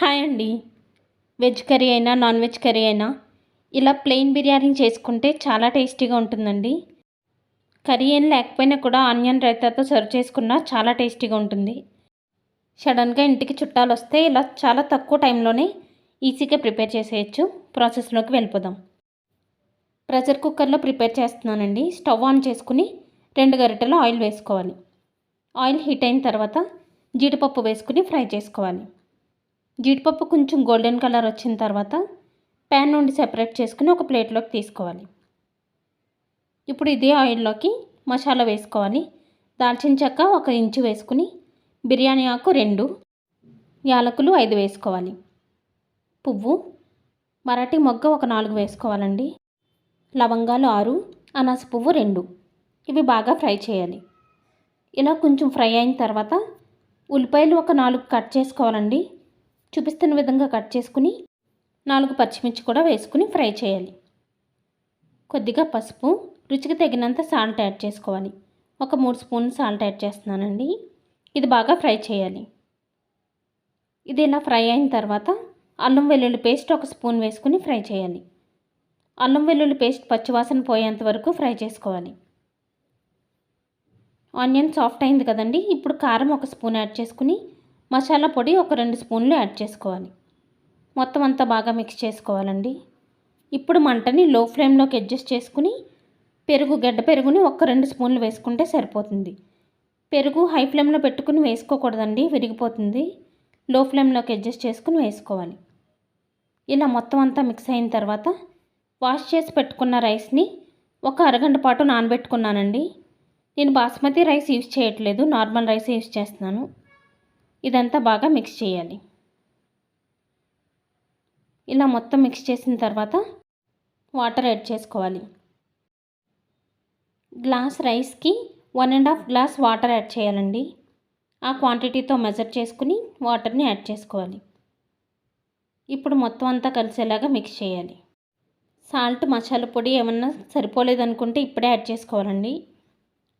Hi అండి. Veg curry అయినా non veg curry అయినా ఇలా ప్లెయిన్ బిర్యానీ చేసుకుంటే చాలా టేస్టీగా ఉంటుందండి. కర్రీ ఏం లేకపోయినా కూడా ఆనియన్ రైతాతో సర్వ్ చేసుకున్నా చాలా టేస్టీగా ఉంటుంది. సడన్గా ఇంటికి చుట్టాలు వస్తే ఇలా చాలా తక్కువ టైంలోనే ఈజీగా ప్రిపేర్ చేసేయచ్చు. ప్రాసెస్లోకి వెళ్ళిపోదాం. ప్రెషర్ కుక్కర్లో ప్రిపేర్ చేస్తున్నానండి. స్టవ్ ఆన్ చేసుకుని రెండు గరిటెలు ఆయిల్ వేసుకోవాలి. ఆయిల్ హీట్ అయిన తర్వాత జీడిపప్పు వేసుకుని ఫ్రై చేసుకోవాలి. జీడిపప్పు కొంచెం గోల్డెన్ కలర్ వచ్చిన తర్వాత ప్యాన్ నుండి సెపరేట్ చేసుకుని ఒక ప్లేట్లోకి తీసుకోవాలి. ఇప్పుడు ఇదే ఆయిల్లోకి మసాలా వేసుకోవాలి. దాల్చిన చెక్క ఒక ఇంచు వేసుకుని బిర్యానీ ఆకు రెండు యాలకులు ఐదు వేసుకోవాలి. పువ్వు మరాఠీ మొగ్గ ఒక నాలుగు వేసుకోవాలండి. లవంగాలు ఆరు అనాస పువ్వు రెండు. ఇవి బాగా ఫ్రై చేయాలి. ఇలా కొంచెం ఫ్రై అయిన తర్వాత ఉల్లిపాయలు ఒక నాలుగు కట్ చేసుకోవాలండి. చూపిస్తున్న విధంగా కట్ చేసుకుని నాలుగు పచ్చిమిర్చి కూడా వేసుకుని ఫ్రై చేయాలి. కొద్దిగా పసుపు రుచికి తగినంత సాల్ట్ యాడ్ చేసుకోవాలి. ఒక మూడు స్పూన్ సాల్ట్ యాడ్ చేస్తున్నానండి. ఇది బాగా ఫ్రై చేయాలి. ఇది ఇలా ఫ్రై అయిన తర్వాత అల్లం వెల్లుల్లి పేస్ట్ ఒక స్పూన్ వేసుకుని ఫ్రై చేయాలి. అల్లం వెల్లుల్లి పేస్ట్ పచ్చివాసన పోయేంత వరకు ఫ్రై చేసుకోవాలి. ఆనియన్ సాఫ్ట్ అయింది కదండి. ఇప్పుడు కారం ఒక స్పూన్ యాడ్ చేసుకుని మసాలా పొడి ఒక రెండు స్పూన్లు యాడ్ చేసుకోవాలి. మొత్తం అంతా బాగా మిక్స్ చేసుకోవాలండి. ఇప్పుడు మంటని లో ఫ్లేమ్లోకి అడ్జస్ట్ చేసుకుని పెరుగు గడ్డ పెరుగుని ఒక రెండు స్పూన్లు వేసుకుంటే సరిపోతుంది. పెరుగు హై ఫ్లేమ్లో పెట్టుకుని వేసుకోకూడదండి విరిగిపోతుంది. లో ఫ్లేమ్లోకి అడ్జస్ట్ చేసుకుని వేసుకోవాలి. ఇలా మొత్తం అంతా మిక్స్ అయిన తర్వాత వాష్ చేసి పెట్టుకున్న రైస్ని ఒక అరగంట పాటు నానబెట్టుకున్నానండి. నేను బాస్మతి రైస్ యూజ్ చేయట్లేదు నార్మల్ రైస్ యూజ్ చేస్తున్నాను. ఇదంతా బాగా మిక్స్ చేయాలి. ఇలా మొత్తం మిక్స్ చేసిన తర్వాత వాటర్ యాడ్ చేసుకోవాలి. గ్లాస్ రైస్కి one and half glass water add చేయాలండి. ఆ క్వాంటిటీతో మెజర్ చేసుకుని వాటర్ని యాడ్ చేసుకోవాలి. ఇప్పుడు మొత్తం అంతా కలిసేలాగా మిక్స్ చేయాలి. సాల్ట్ మసాలా పొడి ఏమన్నా సరిపోలేదనుకుంటే ఇప్పుడే యాడ్ చేసుకోవాలండి.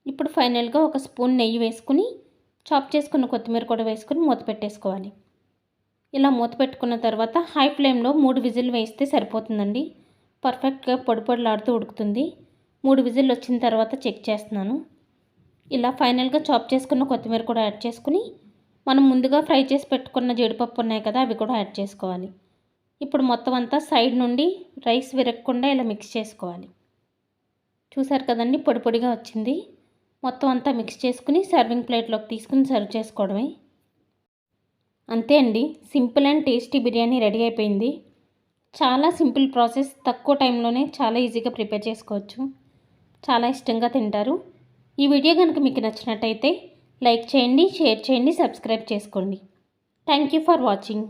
ఇప్పుడు ఫైనల్గా ఒక స్పూన్ నెయ్యి వేసుకుని చాప్ చేసుకున్న కొత్తిమీర కూడా వేసుకుని మూత పెట్టేసుకోవాలి. ఇలా మూత పెట్టుకున్న తర్వాత హై ఫ్లేమ్లో మూడు విజిల్ వేస్తే సరిపోతుందండి. పర్ఫెక్ట్గా పొడి పొడిలాడుతూ ఉడుకుతుంది. మూడు విజిల్ వచ్చిన తర్వాత చెక్ చేస్తున్నాను. ఇలా ఫైనల్గా చాప్ చేసుకున్న కొత్తిమీర కూడా యాడ్ చేసుకుని మనం ముందుగా ఫ్రై చేసి పెట్టుకున్న జీడిపప్పు ఉన్నాయి కదా అవి కూడా యాడ్ చేసుకోవాలి. ఇప్పుడు మొత్తం అంతా సైడ్ నుండి రైస్ విరగకుండా ఇలా మిక్స్ చేసుకోవాలి. చూసారు కదండి పొడి పొడిగా వచ్చింది. మొత్తం అంతా మిక్స్ చేసుకుని సర్వింగ్ ప్లేట్లోకి తీసుకుని సర్వ్ చేసుకోవడమే. అంతే అండి. Simple and tasty biryani ready అయిపోయింది. చాలా సింపుల్ ప్రాసెస్. తక్కువ టైంలోనే చాలా ఈజీగా ప్రిపేర్ చేసుకోవచ్చు. చాలా ఇష్టంగా తింటారు. ఈ వీడియో కనుక మీకు నచ్చినట్టయితే లైక్ చేయండి షేర్ చేయండి సబ్స్క్రైబ్ చేసుకోండి. Thank you for watching